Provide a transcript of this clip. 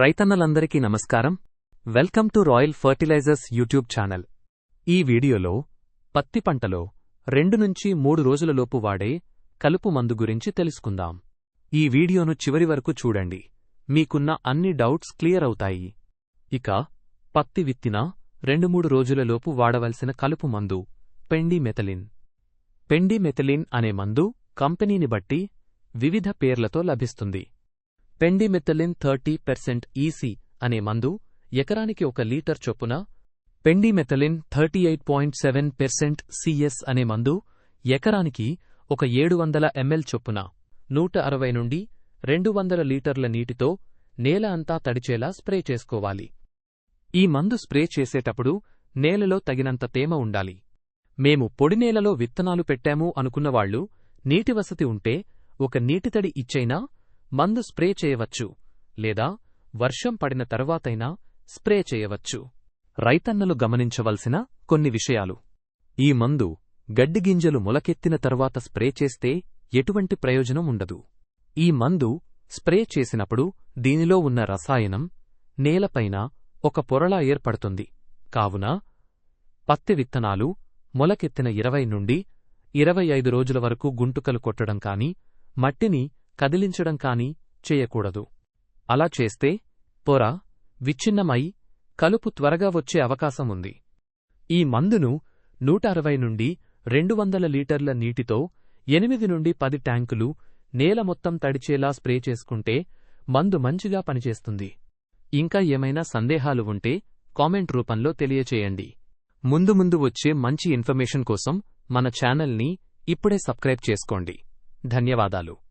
రైతన్నలందరికీ నమస్కారం. Welcome to royal fertilisers YouTube channel. ఈ వీడియోలో పత్తి పంటలో రెండు నుంచి మూడు రోజులలోపు వాడే కలుపు మందు గురించి తెలుసుకుందాం. ఈ వీడియోను చివరి వరకు చూడండి. మీకున్న అన్ని డౌట్స్ క్లియర్ అవుతాయి. ఇక పత్తి విత్తిన రెండు మూడు రోజులలోపు వాడవలసిన కలుపు మందు పెండిమెథలిన్. పెండిమెథలిన్ అనే మందు కంపెనీని బట్టి వివిధ పేర్లతో లభిస్తుంది. పెండిమెథలిన్ థర్టీ పెర్సెంట్ ఈసీ అనే మందు ఎకరానికి ఒక లీటర్ చొప్పున pendimethalin thirty eight point seven percent CS అనే మందు ఎకరానికి ఒక ఏడు వందల ఎంఎల్ చొప్పున నూట అరవై నుండి రెండు వందల లీటర్ల నీటితో నేల అంతా తడిచేలా స్ప్రే చేసుకోవాలి. ఈ మందు స్ప్రే చేసేటప్పుడు నేలలో తగినంత తేమ ఉండాలి. మేము పొడి నేలలో విత్తనాలు పెట్టాము అనుకున్నవాళ్ళు నీటి వసతి ఉంటే ఒక నీటితడి ఇచ్చైనా మందు స్ప్రే చేయవచ్చు లేదా వర్షం పడిన తరువాతైనా స్ప్రే చేయవచ్చు. రైతన్నలు గమనించవలసిన కొన్ని విషయాలు. ఈ మందు గడ్డిగింజలు మొలకెత్తిన తర్వాత స్ప్రే చేస్తే ఎటువంటి ప్రయోజనం ఉండదు. ఈ మందు స్ప్రే చేసినప్పుడు దీనిలో ఉన్న రసాయనం నేలపైన ఒక పొరలా ఏర్పడుతుంది. కావున పత్తి విత్తనాలు మొలకెత్తిన ఇరవై నుండి ఇరవై ఐదు రోజుల వరకు గుంటుకలు కొట్టడం కాని మట్టిని కదిలించడం కానీ చేయకూడదు. అలా చేస్తే పొర విచ్ఛిన్నమై కలుపు త్వరగా వచ్చే అవకాశం ఉంది. ఈ మందును నూట అరవై నుండి రెండు వందల లీటర్ల నీటితో ఎనిమిది నుండి పది ట్యాంకులు నేల మొత్తం తడిచేలా స్ప్రే చేసుకుంటే మందు మంచిగా పనిచేస్తుంది. ఇంకా ఏమైనా సందేహాలు ఉంటే కామెంట్ రూపంలో తెలియచేయండి. ముందు ముందు వచ్చే మంచి ఇన్ఫర్మేషన్ కోసం మన ఛానల్ని ఇప్పుడే సబ్స్క్రైబ్ చేసుకోండి. ధన్యవాదాలు.